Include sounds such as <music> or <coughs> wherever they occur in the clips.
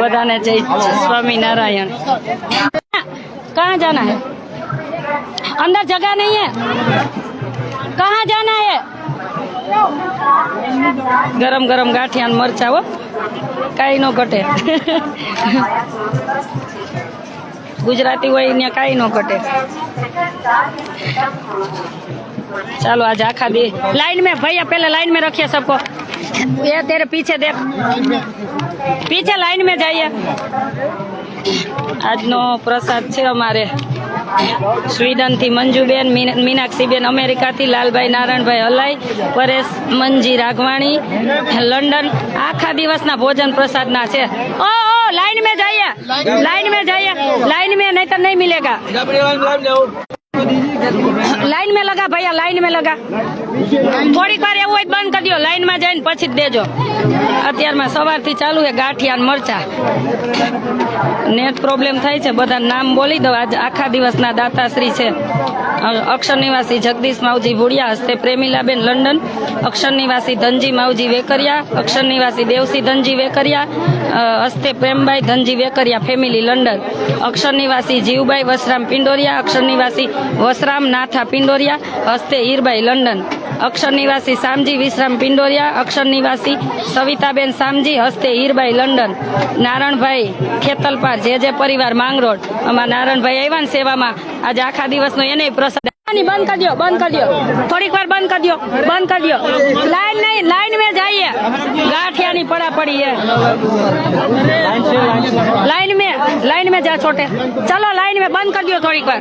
બધાને જય સ્વામિનારાયણ कहाँ जाना है अंदर जगह नहीं है कहाँ जाना है ગરમ ગરમ ગાંઠિયા ને મરચા હો કાંઈ નો ઘટે ગુજરાતી હોય ને કાંઈ નો ઘટે ચાલો आज आखा दे लाइन में भैया पहले लाइन में रखिए सबको ये तेरे पीछे देख पीछे लाइन में जाइए આજનો પ્રસાદ છે અમારે સ્વીડનથી મંજુબેન મીનાક્ષીબેન અમેરિકાથી લાલભાઈ નારાયણભાઈ હલાઈ પરેશ મંજી રાઘવાણી લંડન. આખા દિવસના ભોજન પ્રસાદના છે. ઓ લાઈન મેં જઈએ. લાઈન મેં જઈએ. લાઈન મેં નહીં તો નહીં મિલેગા લાઈન મેં લગા ભૈયા લાઈન મેં લગા. થોડીક વાર એવું હોય બંધ કરી દો લાઈનમાં જઈને પછી જ દેજો. અત્યારમાં સવારથી ચાલુ છે ગાંઠિયા મરચા. નેટ પ્રોબ્લેમ થાય છે. બધા નામ બોલી દો. આજ આખા દિવસના દાતાશ્રી છે. અક્ષર નિવાસી જગદીશ માવજી ભુડિયા, હસ્તે પ્રેમીલાબેન લંડન, અક્ષર નિવાસી ધનજી માવજી વેકરિયા, અક્ષર નિવાસી દેવસી ધનજી વેકરિયા હસ્તે પ્રેમભાઈ ધનજી વેકરિયા, ફેમિલી લંડન, અક્ષર નિવાસી જીવભાઈ વસરામ પિંડોરિયા, અક્ષર નિવાસી વસરામ નાથા પિંડોરિયા, હસ્તે હીરભાઈ લંડન. અક્ષર નિવાસી સામજી વિશ્રામ પિંડોરિયા, અક્ષર નિવાસી સવિતાબેન સામજી હસ્તે હીરભાઈ લંડન, નારણભાઈ ખેતલપાર, જે જે પરિવાર માંગરોળ, અમારા નારણભાઈ આવ્યા સેવામાં. આજે આખા દિવસનો એને પ્રસાદ બંધ કરી દો બંધ કરી દો થોડીક વાર બંધ કરી દો બંધ કરી દો લાઈન નહીં, લાઈન મેં જઈએ. ગાંઠિયાની પડા પડી લાઈન મેં લાઈન મેં જા છોટે. ચાલો, લાઈન મેં બંધ કરી દો થોડીક વાર.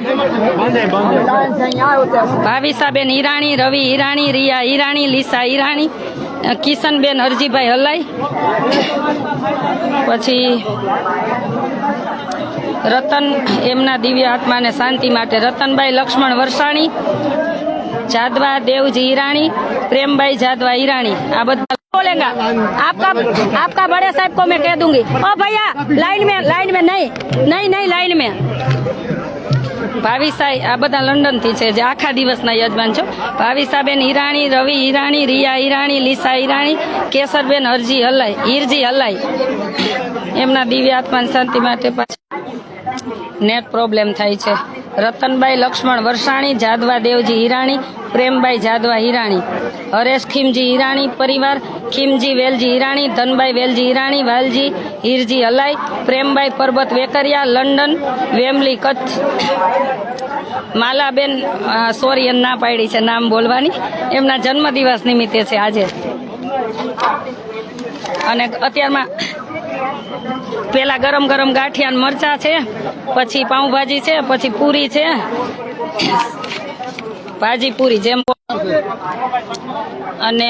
ભાવિસાબેન હિરાણી રવિ હિરાણી રિયા હિરાણી લીસા હિરાણી કિશનબેન હરજીભાઈ હલાઈ. પછી રતન એમના દિવ્ય આત્માને શાંતિ માટે રતનભાઈ લક્ષ્મણ વરસાણી જાદવા દેવજી ઈરાણી પ્રેમભાઈ જાદવા ઈરાણી આ બધા बोलेगा आपका आपका बड़े साहब को मैं कह दूंगी ओ भैया लाइन में लाइन में नहीं नहीं नहीं लाइन में ભાવિસાઈ આ બધા લંડન થી છે જે આખા દિવસના યજમાન છો ભાવિસાબેન ઈરાણી રવિ ઈરાણી રિયા ઈરાણી લીસા ઈરાણી કેસરબેન હરજી હલાઈ હીરજી હલાઈ એમના દિવ્ય આત્માન શાંતિ માટે પાછા નેટ પ્રોબ્લેમ થાય છે. રતનભાઈ લક્ષ્મણ વરસાણી જાદવા દેવજી હિરાણી પ્રેમભાઈ જાદવા હિરાણી, હરેશ ખીમજી હિરાણી પરિવાર, Khimji Velji Hirani Dhanbhai Velji Hirani, Valji Hirji Halai Prembhai Parbat Vekaria, London, Wembley Kutch. Malaben sorry, એમ ના પાડી છે નામ બોલવાની. એમના જન્મદિવસ નિમિત્તે છે આજે. અને અત્યારમાં પેલા ગરમ ગરમ ગાંઠિયા મરચા છે, પછી પાઉંભાજી છે, પછી પૂરી છે. ભાજી પૂરી જેમ અને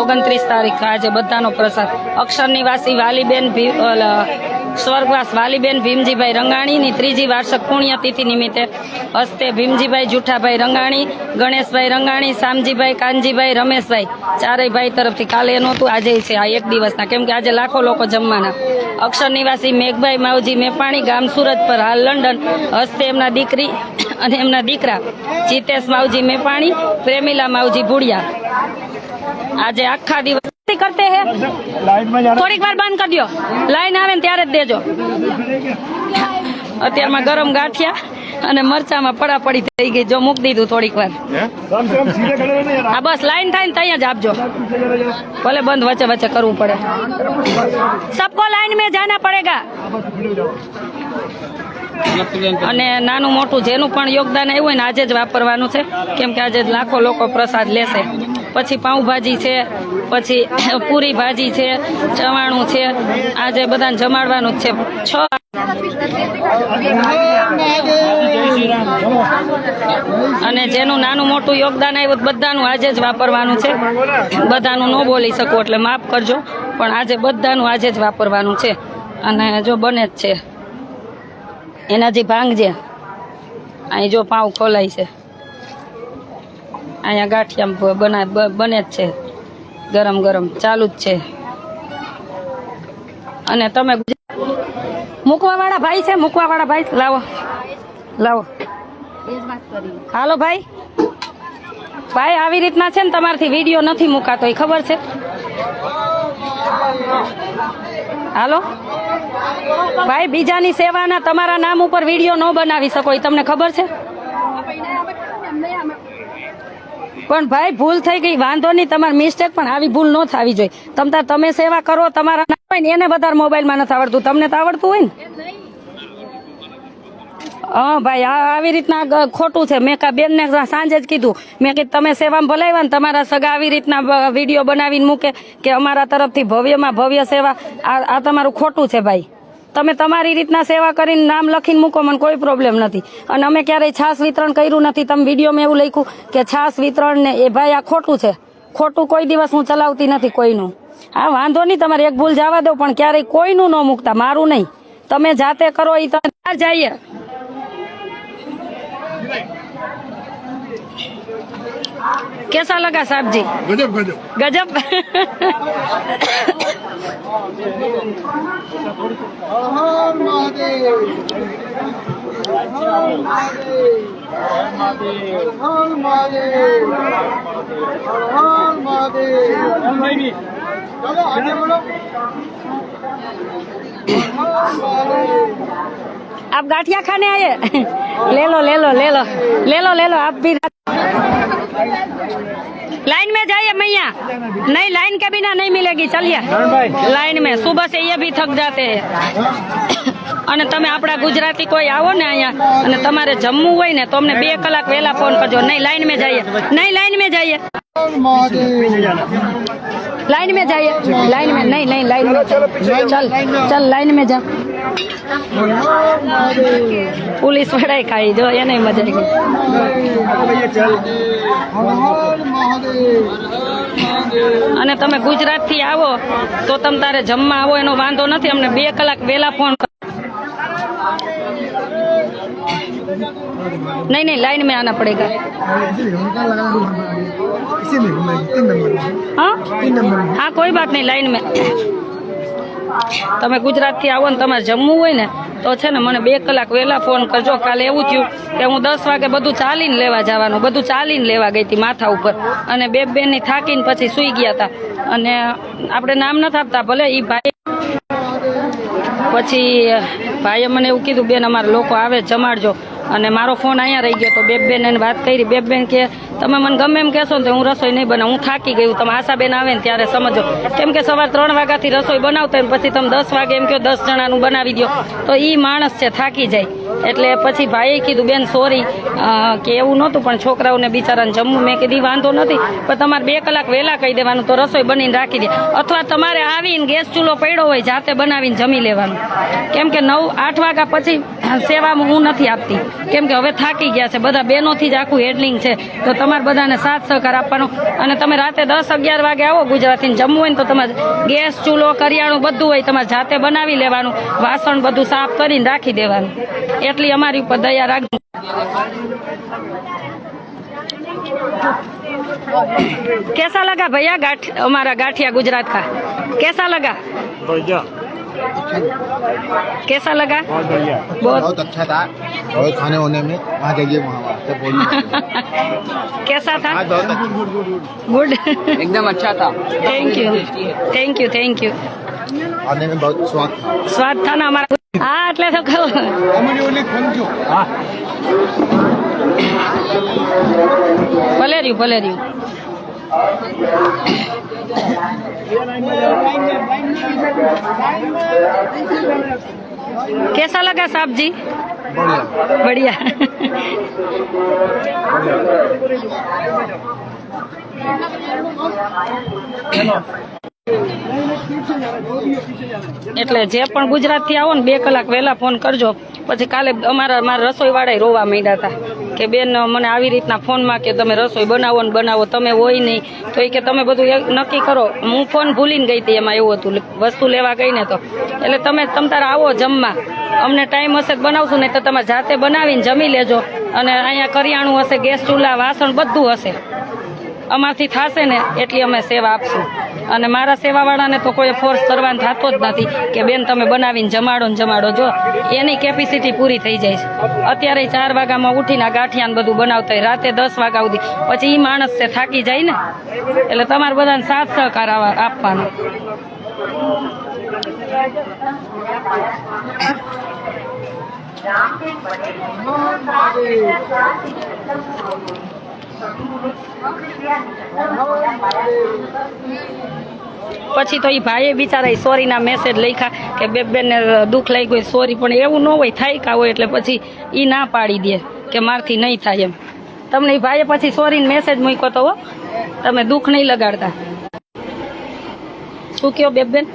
ઓગણત્રીસ તારીખ આજે બધાનો પ્રસાદ. અક્ષર નિવાસી વાલીબેન સ્વર્ગવાસ વાલીબેન ભીમજીભાઈ રંગાણીની ત્રીજી વાર્ષિક પુણ્યતિથિ નિમિત્તે હસ્તે ભીમજીભાઈ જુઠાભાઈ રંગાણી, ગણેશભાઈ રંગાણી, શામજીભાઈ, કાનજીભાઈ, રમેશભાઈ, ચારેય ભાઈ તરફથી કાલે નહોતું આજે છે આ એક દિવસના. કેમ કે આજે લાખો લોકો જમવાના. અક્ષર નિવાસી મેઘભાઈ માવજી મેપાણી ગામ સુરત પર હાલ લંડન. હસ્તે એમના દીકરી <coughs> અને એમના દીકરા જીતેશ માવજી મેપાણી પ્રેમિલા માવજી ભુડિયા. આજે આખા દિવસ કરતે હે થોડીક વાર બંધ કરી દો લાઈન આવે ને ત્યારે જ દેજો અત્યારમાં ગરમ ગાંઠિયા અને મરચામાં પડાપડી થઈ ગઈ જો મૂકી દીધું થોડીક વાર આ બસ લાઈન થાય ને ત્યાં જ આપજો ભલે બંધ વચ્ચે વચ્ચે કરવું પડે સબકો લાઈન में जाना पड़ेगा અને નાનું મોટું જેનું પણ યોગદાન આવ્યું હોય ને આજે જ વાપરવાનું છે કેમ કે આજે જ લાખો લોકો પ્રસાદ લેશે પછી પાઉંભાજી છે, પછી <coughs> પૂરી ભાજી છે, ચવાણું છે, આજે બધાને જમાડવાનું જ છે. છ અને જેનું નાનું મોટું યોગદાન આવ્યું બધાનું આજે જ વાપરવાનું છે. બધાનું ન બોલી શકું એટલે માફ કરજો, પણ આજે બધાનું આજે જ વાપરવાનું છે. અને જો બને જ છે. એનાથી ભાંગજે. અહીં જો પાઉં ખોલાય છે. અહીંયા ગાંઠિયા બના બને જ છે. ગરમ ગરમ. ચાલુ જ છે. અને તમે મૂકવા વાળા ભાઈ છે મૂકવા વાળા ભાઈ. લાવો. લાવો. હાલો ભાઈ. ભાઈ આવી રીતના છે ને તમારથી વીડિયો નથી મુકાતો, એ ખબર છે? હાલો. ભાઈ બીજાની સેવાના તમારા નામ ઉપર વીડિયો ન બનાવી શકો, એ તમને ખબર છે? પણ ભાઈ, ભૂલ થઈ ગઈ. વાંધો નહીં, તમારી મિસ્ટેક પણ આવી ભૂલ ન થવી જોઈએ. તમ તમે સેવા કરો, તમારા હોય ને, એને વધારે મોબાઈલમાં નથી આવડતું. તમને તો આવડતું હોય ને? હા, ભાઈ આવી રીતના ખોટું છે. મેં કા બેનને સાંજે જ કીધું. મેં કીધું, તમે સેવામાં ભલાવ્યા ને, તમારા સગા આવી રીતના વીડિયો બનાવીને મૂકે કે અમારા તરફથી ભવ્યમાં ભવ્ય સેવા. આ તમારું ખોટું છે, ભાઈ. તમે તમારી રીતના સેવા કરીને નામ લખીને મૂકો, મને કોઈ પ્રોબ્લેમ નથી. અને અમે ક્યારેય છાસ વિતરણ કર્યું નથી. તમે વિડીયોમાં એવું લખ્યું કે છાસ વિતરણ ને એ ભાઈ આ ખોટું છે. ખોટું કોઈ દિવસ હું ચલાવતી નથી કોઈનું. હા, વાંધો નહીં, તમારે એક ભૂલ જવા દો, પણ ક્યારેય કોઈનું ન મૂકતા, મારું નહીં. તમે જાતે કરો એ તમે જઈએ कैसा लगा साहब जी? गजब गजब। गजब। आप गाठिया खाने आए? ले लो ले लो ले लो। ले लो ले लो आप भी। लाइन में जाइए मैया नहीं लाइन के बिना नहीं मिलेगी चलिए लाइन में सुबह से ये भी थक जाते हैं અને તમે આપણા ગુજરાતી કોઈ આવો ને અહીંયા અને તમારે જમવું હોય ને તો અમને બે કલાક વહેલા ફોન કરજો નહીં લાઈન में जाइए नहीं लाइन में जाइए હર મહાદેવ लाइन में जाइए लाइन में नहीं नहीं लाइन में चल चल लाइन में जा હર મહાદેવ પોલીસ વાળાએ ખાઈ જો એને મજા આવી હર હર મહાદેવ અને તમે ગુજરાત થી આવો તો તમે તારે જમવા આવો એનો વાંધો નથી અમને બે કલાક વહેલા ફોન नहीं नहीं लाइन में आना पड़ेगा हाँ हाँ कोई बात नहीं लाइन में તમે ગુજરાતથી આવો ને તમારે જમવું હોય ને તો છે ને મને બે કલાક વહેલા ફોન કરજો કાલે એવું થયું કે હું દસ વાગે બધું ચાલીને લેવા જવાનું બધું ચાલીને લેવા ગઈ હતી માથા ઉપર અને બે બેનની થાકીને પછી સૂઈ ગયા હતા અને આપણે નામ નથી આપતા ભલે એ ભાઈ પછી ભાઈએ મને એવું કીધું બેન અમારા લોકો આવે જમાડજો અને મારો ફોન અહીંયા રહી ગયો તો બે બેન એને વાત કરી. બે બેન કે, તમે મને ગમે એમ કહેશો ને તો હું રસોઈ નહીં બનાવું. હું થાકી ગયું તમે આશાબેન આવે ને ત્યારે સમજો. કેમ કે સવાર ત્રણ વાગ્યાથી રસોઈ બનાવતા પછી તમે દસ વાગે એમ કહો દસ જણાનું બનાવી દો તો એ માણસ છે, થાકી જાય. એટલે પછી ભાઈએ કીધું, બેન સોરી કે એવું નહોતું, પણ છોકરાઓને બિચારાને જમવું મેં કીધી. વાંધો નથી, પણ તમારે બે કલાક વહેલા કહી દેવાનું તો રસોઈ બનીને રાખી દે. અથવા તમારે આવીને ગેસ ચૂલો પડ્યો હોય જાતે બનાવીને જમી લેવાનું. કેમ કે નવ, આઠ વાગ્યા પછી સેવામાં હું નથી આપતી. કેમ કે હવે થાકી ગયા છે. બધા બહેનોથી જ આખું હેડલિંગ છે. તો તમારે બધાને સાથ સહકાર આપવાનો. અને તમે રાતે દસ અગિયાર વાગે આવો ગુજરાતીને જમવું હોય તો તમારે ગેસ, ચૂલો, કરિયાણું બધું હોય તમારે જાતે બનાવી લેવાનું. વાસણ બધું સાફ કરીને રાખી દેવાનું. એટલી અમારી ઉપર દયા રાખજો. કેસા લગા ભૈયા ગાંઠ, અમારા ગાંઠિયા ગુજરાત કા? કેસા લગા? ભૈયા. कैसा लगा बहुत बढ़िया बहुत बहुत अच्छा था और खाने होने में वहाँ जाइए वहाँ <laughs> से बोलिए कैसा था आज बहुत अच्छा गुड एकदम अच्छा था thank you thank you thank you खाने में बहुत स्वाद था સ્વાદ था ને અમારા હા એટલે તો કહું કોમેડી ઓલી ખમજો ભલે રહ્યું ભલે રહ્યું कैसा लगा साहब जी बढ़िया बढ़िया એટલે જે પણ ગુજરાતથી આવો ને બે કલાક વહેલા ફોન કરજો. પછી કાલે અમારા મારા રસોઈ વાળા રોવા માંડ્યા હતા કે બેન, મને આવી રીતના ફોનમાં કે તમે રસોઈ બનાવો ને બનાવો, તમે હોય નહીં. તો એ કે તમે બધું નક્કી કરો. હું ફોન ભૂલીને ગઈ હતી એમાં એવું હતું, વસ્તુ લેવા ગઈ ને તો. એટલે તમે તમ તારે આવો જમવા. અમને ટાઈમ હશે બનાવશું, નહીં તો તમે જાતે બનાવીને જમી લેજો. અને અહીંયા કરિયાણું હશે, ગેસ, ચૂલા, વાસણ બધું હશે. અમારથી થશે ને, એટલી અમે સેવા આપશું. અને મારા સેવાવાળાને તો કોઈ ફોર્સ કરવાનો થતો જ નથી કે બેન તમે બનાવીને જમાડો ને જમાડો. જો એની કેપેસિટી પૂરી થઈ જાય છે. અત્યારે ચાર વાગ્યામાં ઉઠીને ગાંઠિયાને બધું બનાવતા હોય. રાતે દસ વાગ્યા સુધી. પછી એ માણસ છે થાકી જાય ને. એટલે તમારે બધાને સાથ સહકાર આપવાનો. પછી તો એ ભાઈએ બિચારા સોરીના મેસેજ લખ્યા કે બે બેનને દુઃખ લાગ્યું સોરી, પણ એવું ન હોય થાય કા હોય એટલે પછી એ ના પાડી દે કે મારથી નહીં થાય એમ. તમને એ ભાઈએ પછી સોરીને મેસેજ મૂક્યો તો તમે દુઃખ નહીં લગાડતા. શું કયો બે બેન?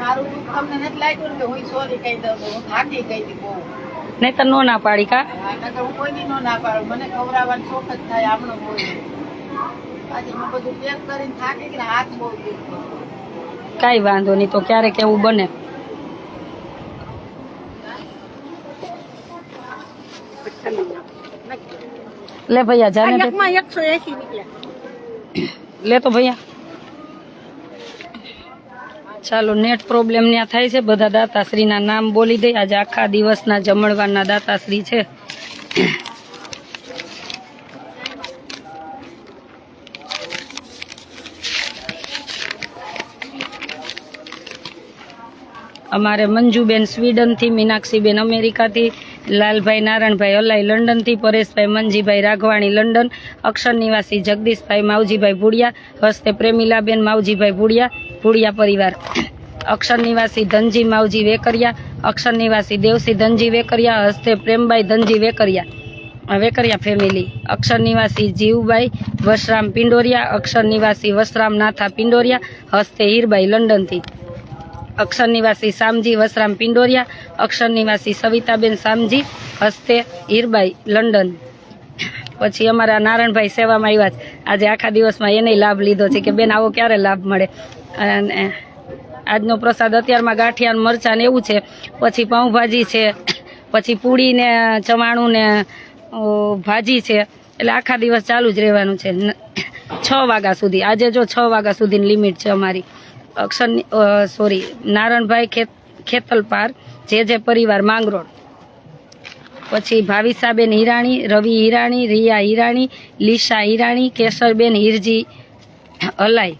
મારું દુઃખ તમને નથી લાગ્યું કે હું સોરી કહી દઉં, હું થાકી ગઈ હતી નહીં તો નો ના પાડી કા? હા, નકર હું કોઈની નો ના પાડું. મને ખવડાવવાનો શોખ જ થાય આમનો આજે મેં બધું પેક કરીને થાકી ગઈ હાથ બહુ કાંઈ વાંધો નહીં તો ક્યારેક એવું બને. લે ભૈયા જાને એકસો એસી નીકળ્યા. લે તો ભૈયા. ચાલો, નેટ પ્રોબ્લેમ ત્યાં થાય છે. બધા દાતાશ્રીના નામ બોલી દઈ આજે આખા દિવસના જમણવારના દાતાશ્રી છે. અમારે મંજુબેન સ્વીડનથી, મીનાક્ષીબેન અમેરિકાથી, લાલભાઈ નારાયણભાઈ અલાઈ લંડનથી, પરેશભાઈ મંજીભાઈ રાઘવાણી લંડન, અક્ષર નિવાસી જગદીશભાઈ માવજીભાઈ ભુડિયા, હસ્તે પ્રેમીલાબેન માવજીભાઈ ભુડિયા ભુડિયા પરિવાર. અક્ષર નિવાસી ધનજી માવજી વેકરિયા, અક્ષર નિવાસી દેવસી ધનજી વેકરિયા, હસ્તે પ્રેમભાઈ ધનજી વેકરિયા. વેકરિયા ફેમિલી અક્ષર નિવાસી જીવભાઈ વસરામ પિંડોરિયા, અક્ષર નિવાસી વસરામ નાથા પિંડોરિયા, હસ્તે હીરબાઈ લંડનથી. અક્ષર નિવાસી સામજી વસરામ પિંડોરિયા, અક્ષર નિવાસી સવિતાબેન સામજી, હસ્તે હીરબાઈ લંડન. પછી અમારા નારાયણભાઈ સેવામાં આવ્યા છે. આજે આખા દિવસમાં એને લાભ લીધો છે કે બેન, આવો ક્યારે લાભ મળે? અને આજનો પ્રસાદ અત્યારમાં ગાંઠિયા મરચાં ને એવું છે. પછી પાઉંભાજી છે, પછી પૂડી ને, ચવાણું ને ભાજી છે. એટલે આખા દિવસ ચાલુ જ રહેવાનું છે. છ વાગ્યા સુધી. આજે જો છ વાગ્યા સુધીની લિમિટ છે અમારી. અક્ષર સોરી, નારણભાઈ ખેત ખેતલપાર જે જે પરિવાર માંગરોળ. પછી ભાવિસાબેન હિરાણી, રવિ હિરાણી, રિયા હિરાણી, લીશા હિરાણી, કેશરબેન હિરજી, અલાઈ.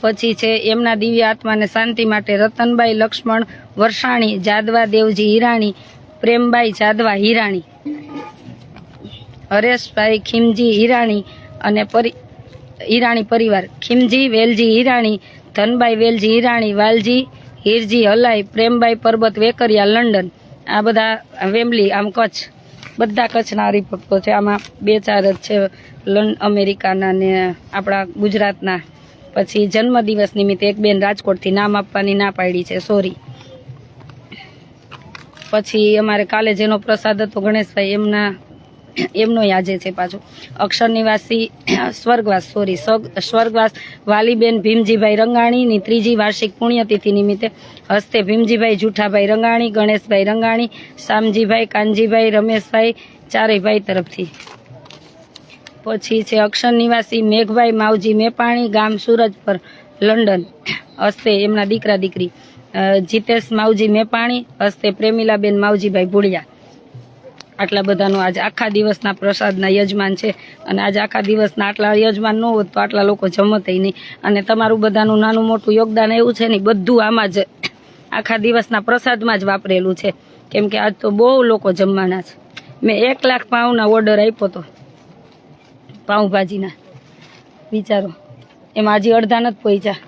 પછી છે એમના દિવ્ય આત્માને શાંતિ માટે રતનબાઈ લક્ષ્મણ વરસાણી જાદવા દેવજી હિરાણી, પ્રેમબાઈ જાદવા હિરાણી, હરેશભાઈ ખીમજી હિરાણી અને પરી, હિરાણી પરિવાર. ખીમજી, વેલજી હિરાણી, ધનબાઈ વેલજી હિરાણી, વાલજી હિરજી હલાઈ પ્રેમબાઈ પરબત વેકરિયા, લંડન. આ બધા વેમ્બલી આમ કચ્છ, બધા કચ્છના હરિભક્તો છે. આમાં બે ચાર જ છે લંડ અમેરિકાના ને આપણા ગુજરાતના. પછી જન્મદિવસ નિમિત્તે એક બેન રાજકોટથી નામ આપવાની ના પાડી છે, સોરી. પછી અમારે કાલે જેનો પ્રસાદ હતો ગણેશભાઈ, એમના એમનો આજે છે પાછો. અક્ષર નિવાસી, સ્વર્ગવાસ સોરી સ્વર્ગવાસ વાલીબેન ભીમજીભાઈ રંગાણીની ત્રીજી વાર્ષિક પુણ્યતિથિ નિમિત્તે હસ્તે ભીમજીભાઈ જુઠાભાઈ રંગાણી, ગણેશભાઈ રંગાણી, શામજીભાઈ, કાનજીભાઈ, રમેશભાઈ ચારેભાઈ તરફથી. પછી છે અક્ષર નિવાસી મેઘભાઈ માવજી મેપાણી, ગામ સુરજ પર, લંડન. હસ્તે એમના દીકરા દીકરી જીતેશ માવજી મેપાણી, હસ્તે પ્રેમીલાબેન માવજીભાઈ ભુડિયા આટલા બધાનો આજે આખા દિવસના પ્રસાદના યજમાન છે અને આજે આખા દિવસના આટલા યજમાન ન હોત તો આટલા લોકો જમતય નહીં. અને તમારું બધાનું નાનું મોટું યોગદાન એવું છે ને બધું આમાં જ આખા દિવસના પ્રસાદમાં જ વાપરેલું છે. કેમ કે આજ તો બહુ લોકો જમવાના છે. મેં એક લાખ પાઉના ઓર્ડર આપ્યો હતો પાઉંભાજીના. વિચારો, એમાં હજી અડધા નથી પહોંચ્યા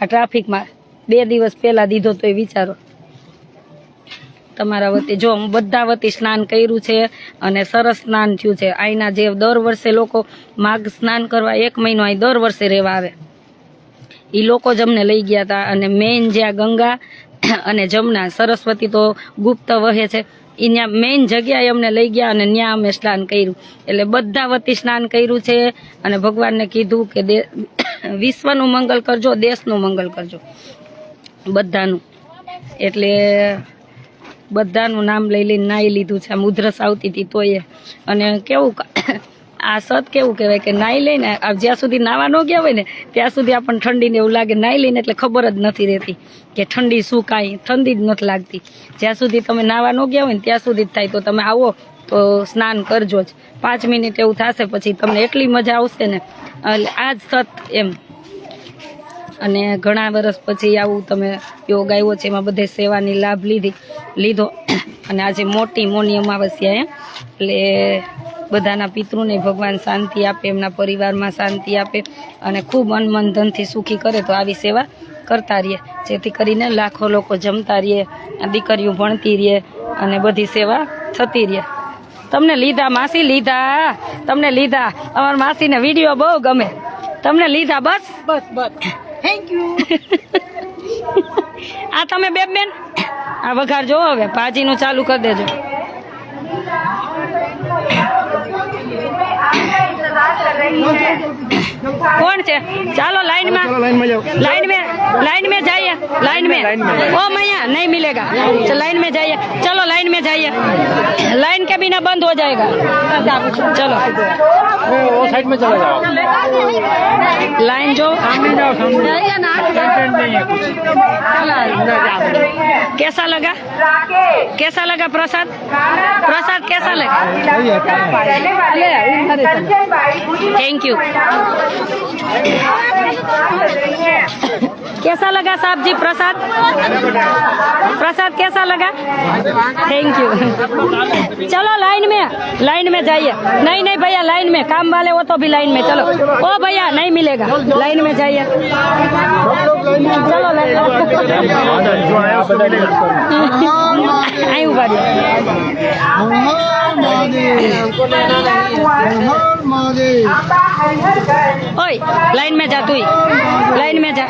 આ ટ્રાફિકમાં બે દિવસ પહેલાં દીધો તો એ વિચારો. તમારા વતી જો હું બધા વતી સ્નાન કર્યું છે અને સરસ સ્નાન થયું છે. અહીંના જે દર વર્ષે લોકો માઘ સ્નાન કરવા એક મહિનો અહીં દર વર્ષે રહેવા આવે. એ લોકો જ અમને લઈ ગયા હતા અને મેઇન જ્યાં ગંગા અને જમના સરસ્વતી તો ગુપ્ત વહે છે. એ ત્યાં મેઇન જગ્યાએ અમને લઈ ગયા અને ત્યાં અમે સ્નાન કર્યું. એટલે બધા વતી સ્નાન કર્યું છે અને ભગવાનને કીધું કે દે વિશ્વનું મંગલ કરજો, દેશનું મંગલ કરજો. બધાનું. એટલે બધાનું નામ લઈ લઈને નાહી લીધું છે. આમ ઉધરસ આવતી હતી તોય. અને કેવું <coughs> આ સત કેવું કહેવાય કે નાહી લઈને જ્યાં સુધી નાવા ન ગયા હોય ને, ત્યાં સુધી આપણને ઠંડીને એવું લાગે. નાહી લઈને એટલે ખબર જ નથી રહેતી કે ઠંડી શું કાંઈ. ઠંડી જ નથી લાગતી. જ્યાં સુધી તમે નાવા ન ગયા હોય ને, ત્યાં સુધી જ થાય. તો તમે આવો, તો સ્નાન કરજો જ. પાંચ મિનિટ એવું થશે પછી તમને એટલી મજા આવશે ને. એટલે આ જ સત એમ. અને ઘણા વર્ષ પછી આવું તમે યોગ આવ્યો છે, એમાં બધે સેવાની લાભ લીધી, લીધો. અને આજે મોટી મોની અમાવસ્યા એમ એટલે બધાના પિતૃને ભગવાન શાંતિ આપે, એમના પરિવારમાં શાંતિ આપે અને ખૂબ મન મન ધનથી સુખી કરે તો આવી સેવા કરતા રહીએ. જેથી કરીને લાખો લોકો જમતા રહીએ દીકરીઓ ભણતી રહીએ અને બધી સેવા થતી રહે તમને લીધા, માસી લીધા, તમને લીધા. અમારા માસીને વીડિયો બહુ ગમે. તમને લીધા બસ? બસ બસ. થેન્ક યુ <laughs> આ તમે બે બેન? આ વઘાર જોવો હવે. ભાજીનું ચાલુ કરી દેજો. कौन से? चलो लाइन में। लाइन में जाओ। लाइन में लाइन में जाइए। लाइन में। ओ मैया नहीं मिलेगा। लाइन में जाइए। चलो लाइन में जाइए। लाइन के बिना बंद हो जाएगा। चलो। वो साइड में चला जाओ। लाइन जो। कैसा लगा? कैसा लगा प्रसाद? प्रसाद कैसा लगा? थैंक यू कैसा लगा साहब जी प्रसाद? प्रसाद कैसा लगा? थैंक यू चलो लाइन में लाइन में जाइए। नहीं नहीं भैया लाइन में। काम वाले, वो तो भी लाइन में। चलो। ओ भैया, नहीं मिलेगा। लाइन में जाइए। चलो लाइन અહીં ઊભા રહ્યો ઓય લાઈન મેં જા તું લાઈન મેં જા.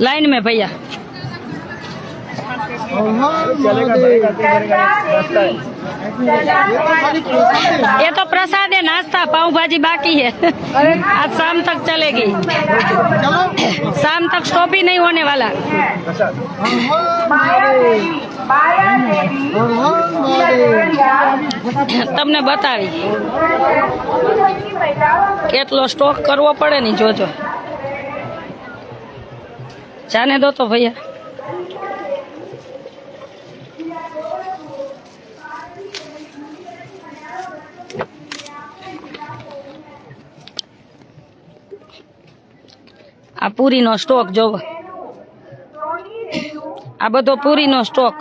લાઈન મેં ભૈયા. ये तो प्रसाद है नाश्ता पाव भाजी बाकी है आज शाम तक चलेगी शाम तक स्टॉप ही नहीं होने वाला તમને બતાવી કેટલો સ્ટોક કરવો પડે ને જોજો જાને દો તો ભૈયા આ પૂરીનો સ્ટોક જોવો. આ બધો પૂરીનો સ્ટોક.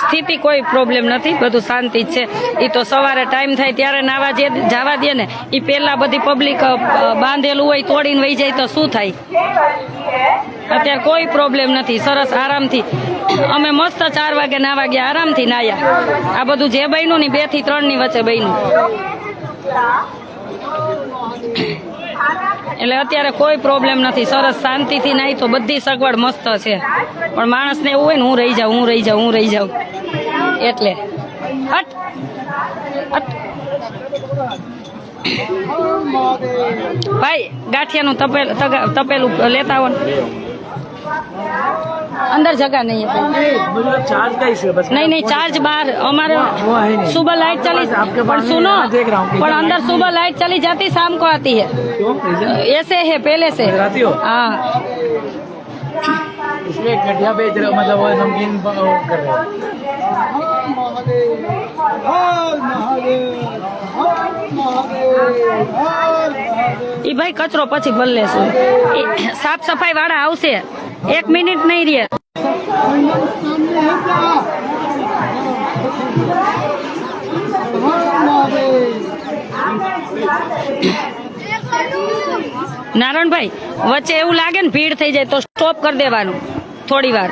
સ્થિતિ કોઈ પ્રોબ્લેમ નથી, બધું શાંતિ જ છે. એ તો સવારે ટાઈમ થાય ત્યારે નાવા જે, જવા દે ને એ પહેલાં બધી પબ્લિક બાંધેલું હોય, તોડીને વહી જાય તો શું થાય? અત્યારે કોઈ પ્રોબ્લેમ નથી. સરસ આરામથી. અમે મસ્ત ચાર વાગે, ના વાગે આરામથી નાયા. આ બધું જે બન્યું ને બેથી ત્રણની વચ્ચે બન્યું. એટલે અત્યારે કોઈ પ્રોબ્લેમ નથી. સરસ શાંતિથી નાહી તો બધી સગવડ મસ્ત છે. પણ માણસને એવું હોય ને, હું રહી જાઉં, હું રહી જાઉં, હું રહી જાઉં. એટલે. હટ. હટ. ભાઈ, ગાંઠિયાનું તપેલ તપેલું લેતા આવો ને. अंदर जगह नहीं है मतलब चार्ज का इशू है बस नहीं नहीं चार्ज बाहर हमारे वो है नहीं। सुबह लाइट चली आपके पर पास सुनो मैं देख रहा हूँ कि पर लाइट अंदर नहीं सुबह लाइट चली जाती शाम को आती है क्यों रीजन ऐसे है पहले से राती हो हाँ इसमें एक गठिया बेच रहे हो मतलब वो नमकीन ब- वो कर रहे हो એ ભાઈ કચરો પછી ભરી લેશું એ સાફ સફાઈ વાળા આવશે એક મિનિટ નહીં રહે. નારાયણભાઈ, વચ્ચે એવું લાગે ને ભીડ થઈ જાય તો સ્ટોપ કરી દેવાનું, થોડી વાર.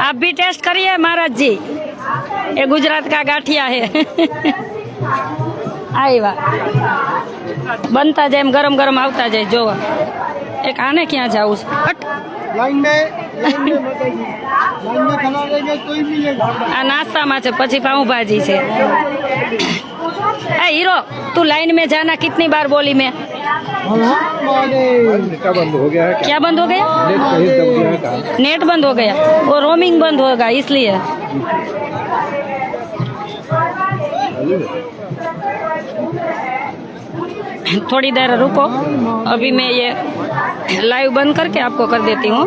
आप भी टेस्ट करिए महाराज जी ये गुजरात का गाठिया है આવ્યા બનતા જાય એમ ગરમ ગરમ આવતા જાય જોવા એક આને ક્યાં જવું છે હટ. लाइन में लाइन में माताजी लाइन में खड़ा रहेंगे तो ही मिलेगा આ નાસ્તામાં છે પછી પાઉંભાજી છે ए हीरो तू लाइन में जाना कितनी बार बोली मैं? बंद हो गया है क्या? बंद हो गया? नेट बंद हो गया। और रोमिंग बंद होगा इसलिए। थोड़ी देर रुको। अभी मैं ये लाइव बंद करके आपको कर देती हूँ।